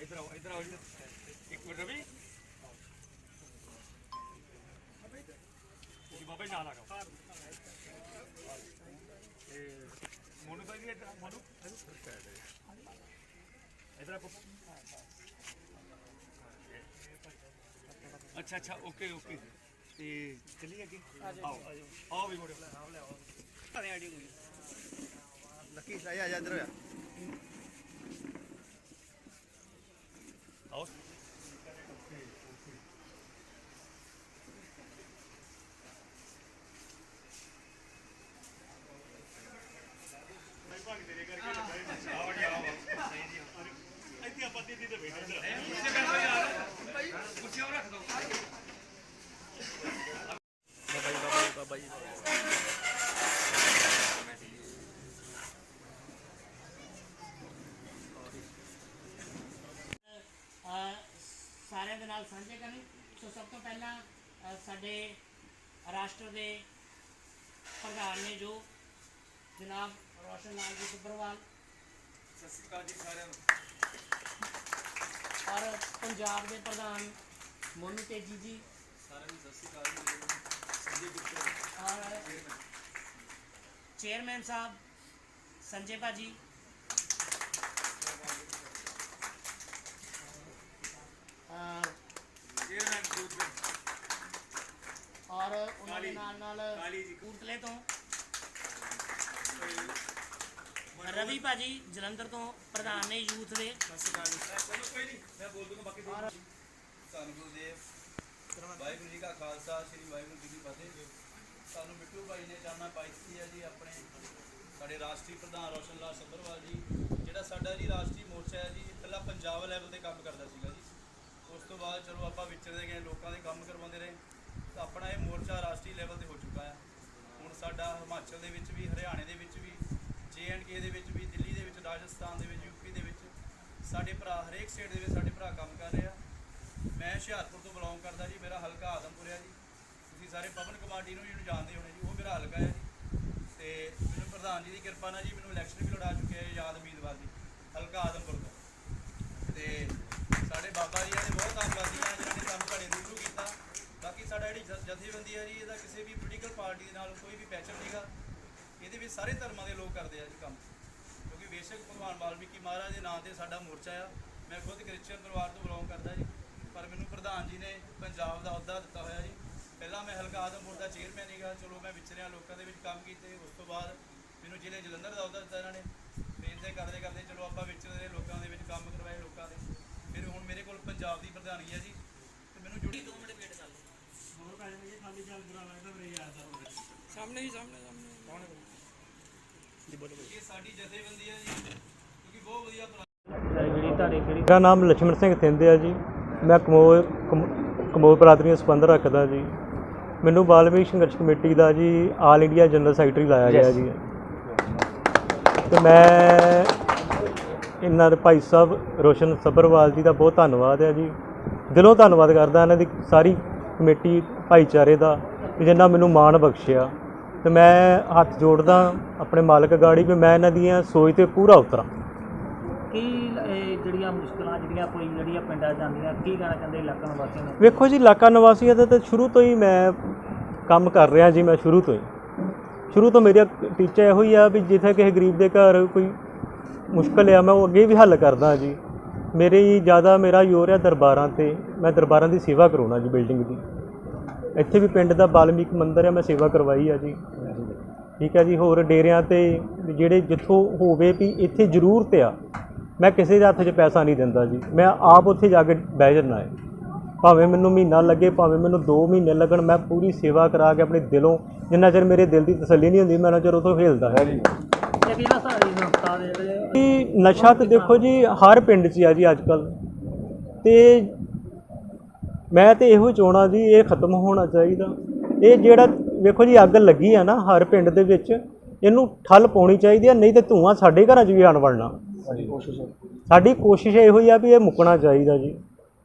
ਇਧਰ ਆਓ ਇਧਰ ਆਓ ਇੱਧਰ। ਇੱਕ ਮਿੰਟ ਰਵੀ ਤੁਸੀਂ ਬਾਬਾ ਜੀ ਨਾਲ ਆ ਜਾਓ ਇਹ ਮੋਨੂ ਭਾਈ ਵੀ ਇੱਧਰ ਆ, ਮੋਨੂ ਇਧਰ ਆ ਪੱਪੂ ਅੱਛਾ ਅੱਛਾ ਓਕੇ ਓਕੇ ਤੇ ਚੱਲੀ ਅੱਗੇ ਆਓ ਆਓ ਵੀ ਮੋੜੋ ਆਓ ਆਈਡੀ ਕੋਈ ਲੱਕੀ ਸਾਈ ਆ ਜਾ aus. ਨਾਲ ਸਾਂਝੇ ਕਰਨੀ। ਸੋ ਸਭ ਤੋਂ ਪਹਿਲਾਂ ਸਾਡੇ ਰਾਸ਼ਟਰ ਦੇ ਪ੍ਰਧਾਨ ਨੇ ਜੋ ਜਨਾਬ ਰੋਸ਼ਨ ਲਾਲ ਜੀ ਸੁਬਰਵਾਲ ਸਤਿ ਸ਼੍ਰੀ ਅਕਾਲ ਜੀ ਸਾਰਿਆਂ ਨੂੰ। ਔਰ ਪੰਜਾਬ ਦੇ ਪ੍ਰਧਾਨ ਮੋਨੂ ਤੇਜੀ ਜੀ। ਸਾਰਿਆਂ ਨੂੰ ਸਤਿ ਸ਼੍ਰੀ ਅਕਾਲ ਜੀ ਸੰਜੇ ਗੁਪਤਾ ਔਰ ਚੇਅਰਮੈਨ ਸਾਹਿਬ ਸੰਜੇ ਭਾਜੀ ਅ, ਚੇਅਰਮੈਨ ਸੂਤਮੈਨ ਔਰ ਉਹਨਾਂ ਦੇ ਨਾਲ ਨਾਲ ਕਾਲੀ ਜੀ। ਕਪੂਰਥਲੇ ਤੋਂ। ਰਵੀ ਭਾਜੀ ਜਲੰਧਰ ਤੋਂ ਪ੍ਰਧਾਨ ਨੇ ਯੂਥ ਦੇ। ਸਤਿ ਸ਼੍ਰੀ ਅਕਾਲ ਜੀ। ਚਲੋ ਕੋਈ ਨਹੀਂ ਮੈਂ ਬੋਲ ਦੂੰਗਾ ਬਾਕੀ ਔਰ ਧੰਨ ਗੁਰਦੇਵ ਵਾਹਿਗੁਰੂ ਜੀ ਕਾ ਖਾਲਸਾ ਸ੍ਰੀ ਵਾਹਿਗੁਰੂ ਜੀ ਕੀ ਫਤਿਹ। ਸਾਨੂੰ ਬਿੱਟੂ ਭਾਈ ਨੇ ਜਾਨਣਾ ਪਾਈ ਹੈ ਜੀ ਆਪਣੇ ਸਾਡੇ ਰਾਸ਼ਟਰੀ ਪ੍ਰਧਾਨ ਰੋਸ਼ਨ ਲਾਲ ਸੱਭਰਵਾਲ ਜੀ ਜਿਹੜਾ ਸਾਡਾ ਜੀ ਰਾਸ਼ਟਰੀ ਮੋਰਚਾ ਹੈ ਜੀ ਇਹ ਪਹਿਲਾਂ ਪੰਜਾਬ ਲੈਵਲ ਤੇ ਕੰਮ ਕਰਦਾ ਸੀਗਾ ਜੀ। ਉਸ ਤੋਂ ਬਾਅਦ ਚਲੋ ਆਪਾਂ ਵਿਚਰਦੇ ਗਏ ਲੋਕਾਂ ਦੇ ਕੰਮ ਕਰਵਾਉਂਦੇ ਰਹੇ। ਤਾਂ ਆਪਣਾ ਇਹ ਮੋਰਚਾ ਰਾਸ਼ਟਰੀ ਲੈਵਲ ਤੇ ਹੋ ਚੁੱਕਾ ਹੈ। ਹੁਣ ਸਾਡਾ ਹਿਮਾਚਲ ਦੇ ਵਿੱਚ ਵੀ, ਹਰਿਆਣੇ ਦੇ ਵਿੱਚ ਵੀ ਕੇ ਦੇ ਵਿੱਚ ਵੀ, ਦਿੱਲੀ ਦੇ ਵਿੱਚ, ਰਾਜਸਥਾਨ ਦੇ ਵਿੱਚ ਯੂਪੀ ਦੇ ਵਿੱਚ ਸਾਡੇ ਭਰਾ, ਹਰੇਕ ਸਟੇਟ ਦੇ ਵਿੱਚ ਸਾਡੇ ਭਰਾ ਕੰਮ ਕਰ ਰਹੇ ਆ। ਮੈਂ ਹੁਸ਼ਿਆਰਪੁਰ ਤੋਂ ਬਿਲੋਂਗ ਕਰਦਾ ਜੀ, ਮੇਰਾ ਹਲਕਾ ਆਦਮਪੁਰ ਹੈ ਜੀ। ਤੁਸੀਂ ਸਾਰੇ ਪਵਨ ਕਮਾਂਡੀ ਨੂੰ ਜਿਹਨੂੰ ਜਾਣਦੇ ਹੋਣੇ ਜੀ, ਉਹ ਮੇਰਾ ਹਲਕਾ ਹੈ ਜੀ। ਤੇ ਮੈਨੂੰ ਪ੍ਰਧਾਨ ਜੀ ਦੀ ਕਿਰਪਾ ਨਾਲ ਜੀ, ਮੈਨੂੰ ਇਲੈਕਸ਼ਨ ਵੀ ਲੜਾ ਚੁੱਕਿਆ ਹੈ ਯਾਦ ਉਮੀਦਵਾਰ ਜੀ ਹਲਕਾ ਆਦਮਪੁਰ ਤੋਂ। ਤੇ ਸਾਡੇ ਬਾਬਾ ਜੀ ਦੇ ਬਹੁਤ ਧੰਨਵਾਦੀ ਆ ਜਿਨ੍ਹਾਂ ਨੇ ਕੰਮ ਘੜੇ ਸ਼ੁਰੂ ਕੀਤਾ। ਬਾਕੀ ਸਾਡਾ ਜਿਹੜੀ ਜ- ਜਥੇਬੰਦੀ ਹੈ ਜੀ, ਇਹਦਾ ਕਿਸੇ ਵੀ ਪੋਲੀਟੀਕਲ ਪਾਰਟੀ ਦੇ ਨਾਲ ਕੋਈ ਵੀ ਪੈਚਰ ਨਹੀਂਗਾ ਇਹਦੇ ਵਿੱਚ ਸਾਰੇ ਧਰਮਾਂ ਦੇ ਲੋਕ ਕਰਦੇ ਆ ਜੀ ਕੰਮ। ਕਿਉਂਕਿ ਬੇਸ਼ੱਕ ਭਗਵਾਨ ਵਾਲਮੀਕੀ ਮਹਾਰਾਜ ਦੇ ਨਾਂ ਤੇ ਸਾਡਾ ਮੋਰਚਾ ਆ। ਮੈਂ ਖੁਦ ਕ੍ਰਿਸਚੀਅਨ ਪਰਿਵਾਰ ਤੋਂ ਬਿਲੋਂਗ ਕਰਦਾ ਜੀ। ਪਰ ਮੈਨੂੰ ਪ੍ਰਧਾਨ ਜੀ ਨੇ ਪੰਜਾਬ ਦਾ ਅਹੁਦਾ ਦਿੱਤਾ ਹੋਇਆ ਜੀ। ਪਹਿਲਾਂ ਮੈਂ ਹਲਕਾ ਆਦਮਪੁਰ ਦਾ ਚੇਅਰਮੈਨ ਸੀਗਾ। ਚਲੋ ਮੈਂ ਵਿਚਰਿਆ ਲੋਕਾਂ ਦੇ ਵਿੱਚ ਕੰਮ ਕੀਤੇ। ਉਸ ਤੋਂ ਬਾਅਦ ਮੈਨੂੰ ਜ਼ਿਲ੍ਹੇ ਜਲੰਧਰ ਦਾ ਅਹੁਦਾ ਦਿੱਤਾ ਇਹਨਾਂ ਨੇ। ਫਿਰ ਇੱਥੇ ਕਰਦੇ ਕਰਦੇ ਚਲੋ ਆਪਾਂ ਵਿਚਰਦੇ ਲੋਕਾਂ ਦੇ ਵਿੱਚ ਕੰਮ ਕਰਵਾਏ ਲੋਕਾਂ ਦੇ। ਫਿਰ ਹੁਣ ਮੇਰੇ ਕੋਲ ਪੰਜਾਬ ਦੀ ਪ੍ਰਧਾਨਗੀ ਹੈ ਜੀ। ਤੇ ਮੈਨੂੰ ਜੁੜੀ ਦੋ ਮਿੰਟ ਵੇਟ ਕਰ ਲਓ। ਮੇਰਾ ਨਾਮ ਲక్ష్ਮਣ ਸਿੰਘ ਥਿੰਦੇ ਆ ਜੀ। ਮੈਂ ਕਮੋਲ ਕਮੋਲ ਬਰਾਦਰੀ ਨਾਲ ਸੰਬੰਧ ਰੱਖਦਾ ਜੀ। ਮੈਨੂੰ ਬਾਲਮੀਕ ਸੰਘਰਸ਼ ਕਮੇਟੀ ਦਾ ਜੀ ਆਲ ਇੰਡੀਆ ਜਨਰਲ ਸੈਕਟਰੀ ਲਾਇਆ ਗਿਆ ਜੀ। ਤੇ ਮੈਂ ਇਹਨਾਂ ਦੇ ਭਾਈ ਸਾਹਿਬ ਰੋਸ਼ਨ ਸਬਰਵਾਲ ਜੀ ਦਾ ਬਹੁਤ ਧੰਨਵਾਦ ਹੈ ਜੀ। ਦਿਲੋਂ ਧੰਨਵਾਦ ਕਰਦਾ ਇਹਨਾਂ ਦੀ ਸਾਰੀ ਕਮੇਟੀ ਭਾਈਚਾਰੇ ਦਾ ਕਿ ਜਿਨ੍ਹਾਂ ਮੈਨੂੰ ਮਾਣ ਬਖਸ਼ਿਆ। ਤੇ ਮੈਂ ਹੱਥ ਜੋੜਦਾ ਆਪਣੇ ਮਾਲਕ ਗਾੜੀ ਵੀ ਮੈਂ ਇਹਨਾਂ ਦੀਆਂ ਸੋਚ ਤੇ ਪੂਰਾ ਉਤਰਾਂ। ਕੀ ਜਿਹੜੀਆਂ ਮੁਸ਼ਕਲਾਂ ਜਿਹੜੀਆਂ ਕੋਈ ਜਿਹੜੀਆਂ ਪਿੰਡਾਂ ਜਾਂਦੀਆਂ ਕੀ ਕਹਿਣਾ ਚਾਹੁੰਦੇ ਇਲਾਕਾ ਨਿਵਾਸੀਆਂ ਨੂੰ? ਵੇਖੋ ਜੀ ਇਲਾਕਾ ਨਿਵਾਸੀਆਂ ਦਾ ਤਾਂ ਸ਼ੁਰੂ ਤੋਂ ਹੀ ਮੈਂ ਕੰਮ ਕਰ ਰਿਹਾ ਜੀ ਮੈਂ ਸ਼ੁਰੂ ਤੋਂ ਹੀ। ਸ਼ੁਰੂ ਤੋਂ ਮੇਰਾ ਟੀਚਾ ਇਹੋ ਹੀ ਆ ਵੀ ਜਿੱਥੇ ਕਿਸੇ ਗਰੀਬ ਦੇ ਘਰ ਕੋਈ ਮੁਸ਼ਕਲ ਆ ਮੈਂ ਉਹ ਅੱਗੇ ਵੀ ਹੱਲ ਕਰਦਾ ਜੀ। ਮੇਰੀ ਜ਼ਿਆਦਾ ਮੇਰਾ ਜ਼ੋਰ ਹੈ ਦਰਬਾਰਾਂ ਤੇ, ਮੈਂ ਦਰਬਾਰਾਂ ਦੀ ਸੇਵਾ ਕਰਾਉਣਾ ਜੀ ਬਿਲਡਿੰਗ ਦੀ। ਇੱਥੇ ਵੀ ਪਿੰਡ ਦਾ ਬਾਲਮੀਕ ਮੰਦਿਰ ਆ, ਮੈਂ ਸੇਵਾ ਕਰਵਾਈ ਆ ਜੀ। ਠੀਕ ਹੈ ਜੀ, ਹੋਰ ਡੇਰਿਆਂ ਤੇ ਜਿਹੜੇ ਜਿੱਥੋਂ ਹੋਵੇ ਵੀ ਇੱਥੇ ਜ਼ਰੂਰਤ ਆ, ਮੈਂ ਕਿਸੇ ਦੇ ਹੱਥ 'ਚ ਪੈਸਾ ਨਹੀਂ ਦਿੰਦਾ ਜੀ। ਮੈਂ ਆਪ ਉੱਥੇ ਜਾ ਕੇ ਬਹਿ ਜਾਂਦਾ ਹੈ। ਭਾਵੇਂ ਮੈਨੂੰ ਮਹੀਨਾ ਲੱਗੇ, ਭਾਵੇਂ ਮੈਨੂੰ 2 ਮਹੀਨੇ ਲੱਗਣ, ਮੈਂ ਪੂਰੀ ਸੇਵਾ ਕਰਾ ਕੇ ਆਪਣੇ ਦਿਲੋਂ, ਜਿੰਨਾ ਚਿਰ ਮੇਰੇ ਦਿਲ ਦੀ ਤਸੱਲੀ ਨਹੀਂ ਹੁੰਦੀ, ਮੈਂ ਉਹਨਾਂ ਚਿਰ ਉਥੋਂ ਹਿਲਦਾ ਹੈ। ਜੀ ਕਿਹੜਾ ਸਾਰੀ ਸੰਸਥਾ ਦੇ ਜਿਹੜੇ ਕਿ ਨਸ਼ਾ ਤੇ ਦੇਖੋ ਜੀ ਹਰ ਪਿੰਡ 'ਚ ਆ ਜੀ ਅੱਜ ਕੱਲ ਤੇ ਮੈਂ ਤੇ ਇਹੋ ਚਾਹਣਾ ਜੀ ਇਹ ਖਤਮ ਹੋਣਾ ਚਾਹੀਦਾ। ਇਹ ਜਿਹੜਾ ਵੇਖੋ ਜੀ ਅੱਗ ਲੱਗੀ ਆ ਨਾ ਹਰ ਪਿੰਡ ਦੇ ਵਿੱਚ ਇਹਨੂੰ ਠੱਲ ਪਾਉਣੀ ਚਾਹੀਦੀ ਆ ਨਹੀਂ ਤੇ ਧੂਆਂ ਸਾਡੇ ਘਰਾਂ 'ਚ ਵੀ ਆਣ ਵੜਨਾ। ਸਾਡੀ ਕੋਸ਼ਿਸ਼ ਇਹੋ ਹੀ ਆ ਵੀ ਇਹ ਮੁੱਕਣਾ ਚਾਹੀਦਾ ਜੀ।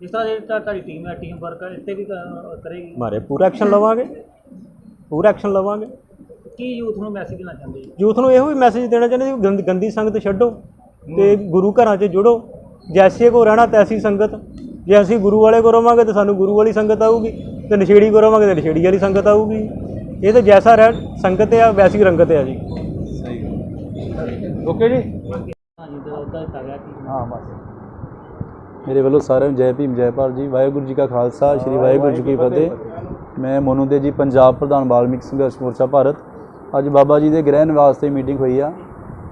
ਜਿਸ ਤਰ੍ਹਾਂ ਜਿਹੜੀ ਤੁਹਾ- ਤੁਹਾਡੀ ਟੀਮ ਹੈ ਟੀਮ ਵਰਕ ਇੱਥੇ ਵੀ ਕਰੇਗੀ। ਮਾਰੇ ਪੂਰਾ ਐਕਸ਼ਨ ਲਵਾਂਗੇ। ਪੂਰਾ ਐਕਸ਼ਨ ਲਵਾਂਗੇ। ਕੀ ਯੂਥ ਨੂੰ ਮੈਸੇਜ ਦੇਣਾ ਚਾਹੁੰਦੇ ਜੀ? ਯੂਥ ਨੂੰ ਇਹੋ ਹੀ ਮੈਸੇਜ ਦੇਣਾ ਚਾਹੁੰਦੇ ਜੀ ਗੰਦ- ਗੰਦੀ ਸੰਗਤ ਛੱਡੋ ਤੇ ਗੁਰੂ ਘਰਾਂ 'ਚ ਜੁੜੋ। ਜੈਸੇ ਕੋ ਰਹਿਣਾ ਤੈਸੀ ਸੰਗਤ ਜੇ ਅਸੀਂ ਗੁਰੂ ਵਾਲੇ ਕੋ ਰਵਾਂਗੇ ਤੇ ਸਾਨੂੰ ਗੁਰੂ ਵਾਲੀ ਸੰਗਤ ਆਊਗੀ ਤੇ ਨਸ਼ੇੜੀ ਕੋ ਰਵਾਂਗੇ ਤੇ ਨਸ਼ੇੜੀ ਵਾਲੀ ਸੰਗਤ ਆਊਗੀ। ਇਹ ਤੇ ਜੈਸਾ ਰਹਿ ਸੰਗਤ ਆ ਵੈਸੀ ਰੰਗਤ ਆ ਜੀ। ਓਕੇ ਜੀ? ਹਾਂਜੀ ਦਾ ਉਹਦਾ ਦਿੱਤਾ ਗਿਆ ਕਿ ਹਾਂ ਬਸ। ਮੇਰੇ ਵੱਲੋਂ ਸਾਰਿਆਂ ਨੂੰ ਜੈ ਭੀਮ ਜੈ ਭਾਰਤ ਜੀ ਵਾਹਿਗੁਰੂ ਜੀ ਕਾ ਖਾਲਸਾ ਸ੍ਰੀ ਵਾਹਿਗੁਰੂ ਜੀ ਕੀ ਫਤਿਹ। ਮੈਂ ਮੋਨੂ ਦੇ ਜੀ ਪੰਜਾਬ ਪ੍ਰਧਾਨ ਵਾਲਮੀਕ ਸੰਘਰਸ਼ ਮੋਰਚਾ ਭਾਰਤ। ਅੱਜ ਬਾਬਾ ਜੀ ਦੇ ਗ੍ਰਹਿ ਨਿਵਾਸ ਤੇ ਮੀਟਿੰਗ ਹੋਈ ਆ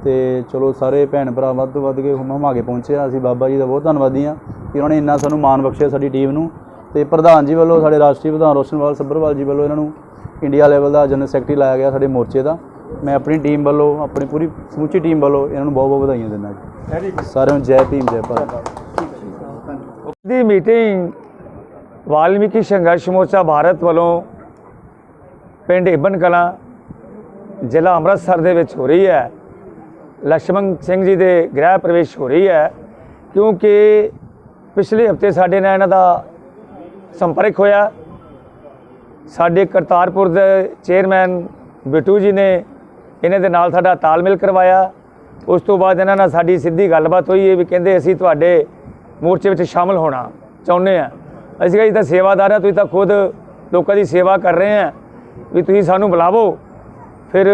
ਤੇ ਚਲੋ ਸਾਰੇ ਭੈਣ ਭਰਾ ਵੱਧ ਤੋਂ ਵੱਧ ਕੇ ਹਮਾ ਕੇ ਪਹੁੰਚੇ ਆ। ਅਸੀਂ ਬਾਬਾ ਜੀ ਦਾ ਬਹੁਤ ਧੰਨਵਾਦੀ ਆ ਕਿ ਉਹਨਾਂ ਨੇ ਇੰਨਾ ਸਾਨੂੰ ਮਾਣ ਬਖਸ਼ਿਆ ਸਾਡੀ ਟੀਮ ਨੂੰ। ਤੇ ਪ੍ਰਧਾਨ ਜੀ ਵੱਲੋਂ, ਸਾਡੇ ਰਾਸ਼ਟਰੀ ਪ੍ਰਧਾਨ ਰੋਸ਼ਨਵਾਲ ਸੱਭਰਵਾਲ ਜੀ ਵੱਲੋਂ ਇਹਨਾਂ ਨੂੰ ਇੰਡੀਆ ਲੈਵਲ ਦਾ ਜਨਰਲ ਸੈਕਟਰੀ ਲਾਇਆ ਗਿਆ ਸਾਡੇ ਮੋਰਚੇ ਦਾ। ਮੈਂ ਆਪਣੀ ਟੀਮ ਵੱਲੋਂ, ਆਪਣੀ ਪੂਰੀ ਸਮੁੱਚੀ ਟੀਮ ਵੱਲੋਂ ਇਹਨਾਂ ਨੂੰ ਬਹੁਤ ਬਹੁਤ ਵਧਾਈਆਂ ਦਿੰਦਾ ਜੀ। ਸਾਰਿਆਂ ਨੂੰ ਜੈ ਭੀਮ, ਜੈ ਭਾਰਤ। ਦੀ ਮੀਟਿੰਗ ਵਾਲਮੀਕੀ ਸੰਘਰਸ਼ ਮੋਰਚਾ ਭਾਰਤ ਵੱਲੋਂ ਪਿੰਡ ਇਬਨ ਕਲਾਂ ਜ਼ਿਲ੍ਹਾ ਅੰਮ੍ਰਿਤਸਰ ਦੇ ਵਿੱਚ ਹੋ ਰਹੀ ਹੈ। ਲక్ష్ਮਣ ਸਿੰਘ ਜੀ ਦੇ ਗ੍ਰਹਿ ਪ੍ਰਵੇਸ਼ ਹੋ ਰਹੀ ਹੈ ਕਿਉਂਕਿ ਪਿਛਲੇ ਹਫ਼ਤੇ ਸਾਡੇ ਨਾਲ ਇਹਨਾਂ ਦਾ ਸੰਪਰਕ ਹੋਇਆ। ਸਾਡੇ ਕਰਤਾਰਪੁਰ ਦੇ ਚੇਅਰਮੈਨ ਬਿੱਟੂ ਜੀ ਨੇ ਇਹਨਾਂ ਦੇ ਨਾਲ ਸਾਡਾ ਤਾਲਮੇਲ ਕਰਵਾਇਆ। ਉਸ ਤੋਂ ਬਾਅਦ ਇਹਨਾਂ ਨਾਲ ਸਾਡੀ ਸਿੱਧੀ ਗੱਲਬਾਤ ਹੋਈ ਇਹ ਵੀ ਕਹਿੰਦੇ ਅਸੀਂ ਤੁਹਾਡੇ ਮੋਰਚੇ ਵਿੱਚ ਸ਼ਾਮਲ ਹੋਣਾ ਚਾਹੁੰਦੇ ਆ ਅਸੀਂ ਕਹਿੰਦੇ ਤਾਂ ਸੇਵਾਦਾਰ ਆ, ਤੁਸੀਂ ਤਾਂ ਖੁਦ ਲੋਕਾਂ ਦੀ ਸੇਵਾ ਕਰ ਰਹੇ ਆ ਵੀ ਤੁਸੀਂ ਸਾਨੂੰ ਬੁਲਾਵੋ। ਫਿਰ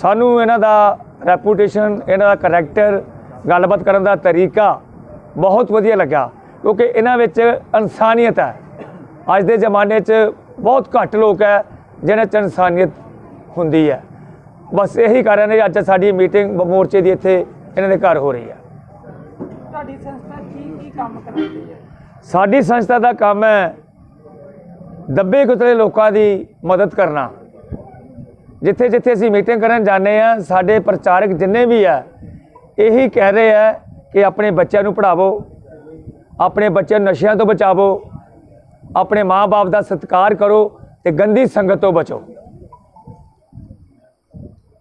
ਸਾਨੂੰ ਇਹਨਾਂ ਦਾ ਰੈਪੂਟੇਸ਼ਨ ਇਹਨਾਂ ਦਾ ਕਰੈਕਟਰ ਗੱਲਬਾਤ ਕਰਨ ਦਾ ਤਰੀਕਾ ਬਹੁਤ ਵਧੀਆ ਲੱਗਾ ਕਿਉਂਕਿ ਇਹਨਾਂ ਵਿੱਚ ਇਨਸਾਨੀਅਤ ਹੈ। ਅੱਜ ਦੇ ਜ਼ਮਾਨੇ 'ਚ ਬਹੁਤ ਘੱਟ ਲੋਕ ਹੈ ਜਿਹਨਾਂ 'ਚ ਇਨਸਾਨੀਅਤ ਹੁੰਦੀ ਹੈ। ਬਸ ਇਹੀ ਕਾਰਨ ਹੈ ਅੱਜ ਸਾਡੀ ਮੀਟਿੰਗ ਮੋਰਚੇ ਦੀ ਇੱਥੇ ਇਹਨਾਂ ਦੇ ਘਰ ਹੋ ਰਹੀ ਹੈ। ਤੁਹਾਡੀ ਸੰਸਥਾ ਕੀ ਕੀ ਕੰਮ ਕਰਦੀ ਹੈ? ਸਾਡੀ ਸੰਸਥਾ ਦਾ ਕੰਮ ਹੈ ਦੱਬੇ ਕੁਚਲੇ ਲੋਕਾਂ ਦੀ ਮਦਦ ਕਰਨਾ। ਜਿੱਥੇ ਜਿੱਥੇ ਅਸੀਂ ਮੀਟਿੰਗ ਕਰਨ ਜਾਂਦੇ ਆ ਸਾਡੇ ਪ੍ਰਚਾਰਕ ਜਿੰਨੇ ਵੀ ਆ ਇਹੀ ਕਹਿ ਰਹੇ ਆ ਕਿ ਆਪਣੇ ਬੱਚਿਆਂ ਨੂੰ ਪੜ੍ਹਾਵੋ ਆਪਣੇ ਬੱਚਿਆਂ ਨੂੰ ਨਸ਼ਿਆਂ ਤੋਂ ਬਚਾਵੋ ਆਪਣੇ ਮਾਪੇ ਦਾ ਸਤਿਕਾਰ ਕਰੋ ਤੇ ਗੰਦੀ ਸੰਗਤ ਤੋਂ ਬਚੋ।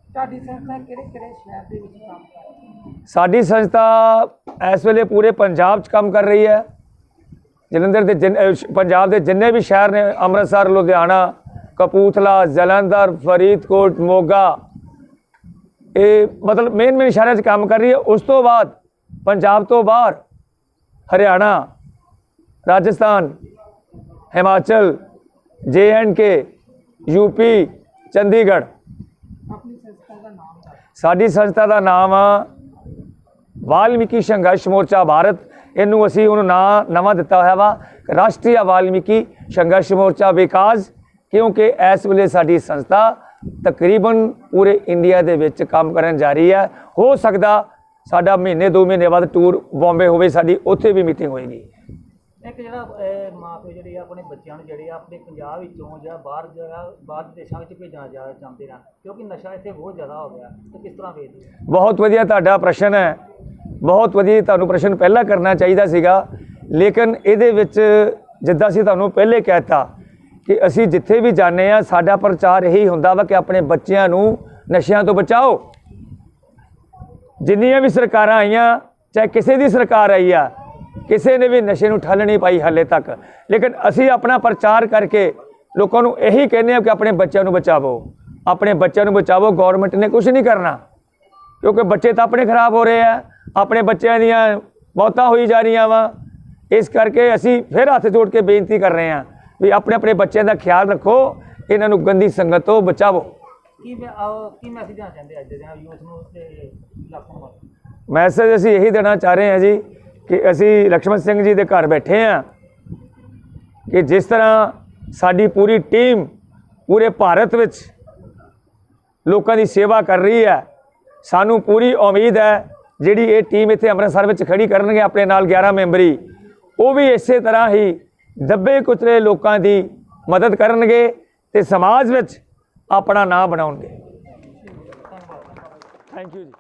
ਤੁਹਾਡੀ ਸੰਸਥਾ ਕਿਹੜੇ ਕਿਹੜੇ ਸ਼ਹਿਰ ਦੇ ਵਿੱਚ ਕੰਮ ਕਰਦੀ ਹੈ? ਸਾਡੀ ਸੰਸਥਾ ਇਸ ਵੇਲੇ ਪੂਰੇ ਪੰਜਾਬ 'ਚ ਕੰਮ ਕਰ ਰਹੀ ਹੈ। ਜਲੰਧਰ ਦੇ ਪੰਜਾਬ ਦੇ ਜਿੰਨੇ ਵੀ ਸ਼ਹਿਰ ਨੇ ਅੰਮ੍ਰਿਤਸਰ ਲੁਧਿਆਣਾ ਕਪੂਰਥਲਾ ਜਲੰਧਰ ਫਰੀਦਕੋਟ ਮੋਗਾ। ਇਹ ਮਤਲਬ ਮੇਨ ਮੇਨ ਸ਼ਹਿਰਾਂ 'ਚ ਕੰਮ ਕਰ ਰਹੀ ਹੈ। ਉਸ ਤੋਂ ਬਾਅਦ ਪੰਜਾਬ ਤੋਂ ਬਾਹਰ ਹਰਿਆਣਾ ਰਾਜਸਥਾਨ ਹਿਮਾਚਲ ਜੇ ਐਂਡ ਕੇ ਯੂਪੀ ਚੰਡੀਗੜ੍ਹ। ਸਾਡੀ ਸੰਸਥਾ ਦਾ ਨਾਮ ਆ ਵਾਲਮੀਕੀ ਸੰਘਰਸ਼ ਮੋਰਚਾ ਭਾਰਤ। ਇਹਨੂੰ ਅਸੀਂ ਉਹਨੂੰ ਨਾਂ ਨਵਾਂ ਦਿੱਤਾ ਹੋਇਆ ਵਾ। ਰਾਸ਼ਟਰੀ ਵਾਲਮੀਕੀ ਸੰਘਰਸ਼ ਮੋਰਚਾ ਵਿਕਾਸ ਕਿਉਂਕਿ ਇਸ ਵੇਲੇ ਸਾਡੀ ਸੰਸਥਾ ਤਕਰੀਬਨ ਪੂਰੇ ਇੰਡੀਆ ਦੇ ਵਿੱਚ ਕੰਮ ਕਰਨ ਜਾ ਰਹੀ ਹੈ। ਹੋ ਸਕਦਾ ਸਾਡਾ ਮਹੀਨੇ ਦੋ ਮਹੀਨੇ ਬਾਅਦ ਟੂਰ ਬੰਬੇ ਹੋਵੇ ਸਾਡੀ ਉੱਥੇ ਵੀ ਮੀਟਿੰਗ ਹੋਏਗੀ। ਇੱਕ ਜਿਹੜਾ ਅਹ, ਮਾਂ ਪਿਓ ਜਿਹੜੇ ਆਪਣੇ ਬੱਚਿਆਂ ਨੂੰ ਜਿਹੜੇ ਆਪਣੇ ਪੰਜਾਬ ਵਿੱਚੋਂ ਜਾਂ ਬਾਹਰ ਜਗ੍ਹਾ ਬਾਹਰ ਦੇਸ਼ਾਂ ਵਿੱਚ ਭੇਜਣਾ ਜਾ ਚਾਹੁੰਦੇ ਨੇ ਕਿਉਂਕਿ ਨਸ਼ਾ ਇੱਥੇ ਬਹੁਤ ਜ਼ਿਆਦਾ ਹੋ ਗਿਆ। ਤੇ ਕਿਸ ਤਰ੍ਹਾਂ ਵੇਚਦੇ ਬਹੁਤ ਵਧੀਆ ਤੁਹਾਡਾ ਪ੍ਰਸ਼ਨ ਹੈ। ਬਹੁਤ ਵਧੀਆ ਤੁਹਾਨੂੰ ਪ੍ਰਸ਼ਨ ਪਹਿਲਾਂ ਕਰਨਾ ਚਾਹੀਦਾ ਸੀਗਾ। ਲੇਕਿਨ ਇਹਦੇ ਵਿੱਚ ਜਿੱਦਾਂ ਅਸੀਂ ਤੁਹਾਨੂੰ ਪਹਿਲੇ ਕਹਿਤਾ ਕਿ ਅਸੀਂ ਜਿੱਥੇ ਵੀ ਜਾਂਦੇ ਆ ਸਾਡਾ ਪ੍ਰਚਾਰ ਇਹੀ ਹੁੰਦਾ ਵਾ ਕਿ ਆਪਣੇ ਬੱਚਿਆਂ ਨੂੰ ਨਸ਼ਿਆਂ ਤੋਂ ਬਚਾਓ। ਜਿੰਨੀਆਂ ਵੀ ਸਰਕਾਰਾਂ ਆਈਆਂ, ਚਾਹੇ ਕਿਸੇ ਦੀ ਸਰਕਾਰ ਆਈ ਆ, ਕਿਸੇ ਨੇ ਵੀ ਨਸ਼ੇ ਨੂੰ ਠੱਲ ਨਹੀਂ ਪਾਈ ਹਾਲੇ ਤੱਕ। ਲੇਕਿਨ ਅਸੀਂ ਆਪਣਾ ਪ੍ਰਚਾਰ ਕਰਕੇ ਲੋਕਾਂ ਨੂੰ ਇਹੀ ਕਹਿੰਦੇ ਆ ਕਿ ਆਪਣੇ ਬੱਚਿਆਂ ਨੂੰ ਬਚਾਵੋ। ਆਪਣੇ ਬੱਚਿਆਂ ਨੂੰ ਬਚਾਵੋ ਗਵਰਨਮੈਂਟ ਨੇ ਕੁਝ ਨਹੀਂ ਕਰਨਾ। ਕਿਉਂਕਿ ਬੱਚੇ ਤਾਂ ਆਪਣੇ ਖਰਾਬ ਹੋ ਰਹੇ ਆ, ਆਪਣੇ ਬੱਚਿਆਂ ਦੀਆਂ ਮੌਤਾਂ ਹੋਈ ਜਾ ਰਹੀਆਂ ਵਾ। ਇਸ ਕਰਕੇ ਅਸੀਂ ਫਿਰ ਹੱਥ ਜੋੜ ਕੇ ਬੇਨਤੀ ਕਰ ਰਹੇ ਹਾਂ ਵੀ ਆਪਣੇ ਆਪਣੇ ਬੱਚਿਆਂ ਦਾ ਖਿਆਲ ਰੱਖੋ ਇਹਨਾਂ ਨੂੰ ਗੰਦੀ ਸੰਗਤ ਤੋਂ ਬਚਾਵੋ। ਕੀ ਕੀ ਮੈਸੇਜ ਦੇਣਾ ਚਾਹੁੰਦੇ ਅੱਜ ਦੇ ਯੂਥ ਨੂੰ ਤੇ ਇਲਾਕਾ ਨੂੰ? ਮੈਸੇਜ ਅਸੀਂ ਇਹੀ ਦੇਣਾ ਚਾਹ ਰਹੇ ਹਾਂ ਜੀ ਕਿ ਅਸੀਂ ਲక్ష్ਮਣ ਸਿੰਘ ਜੀ ਦੇ ਘਰ ਬੈਠੇ ਆ ਕਿ ਜਿਸ ਤਰ੍ਹਾਂ ਸਾਡੀ ਪੂਰੀ ਟੀਮ ਪੂਰੇ ਭਾਰਤ ਵਿੱਚ ਲੋਕਾਂ ਦੀ ਸੇਵਾ ਕਰ ਰਹੀ ਹੈ ਸਾਨੂੰ ਪੂਰੀ ਉਮੀਦ ਹੈ ਜਿਹੜੀ ਇਹ ਟੀਮ ਇੱਥੇ ਅੰਮ੍ਰਿਤਸਰ ਵਿੱਚ ਖੜੀ ਕਰਨਗੇ ਆਪਣੇ ਨਾਲ 11 ਮੈਂਬਰੀ ਉਹ ਵੀ ਇਸੇ ਤਰ੍ਹਾਂ ਹੀ ਦੱਬੇ ਕੁਚਲੇ ਲੋਕਾਂ ਦੀ ਮਦਦ ਕਰਨਗੇ ਤੇ ਸਮਾਜ ਵਿੱਚ ਆਪਣਾ ਨਾਮ ਬਣਾਉਣਗੇ। ਥੈਂਕ ਯੂ ਜੀ।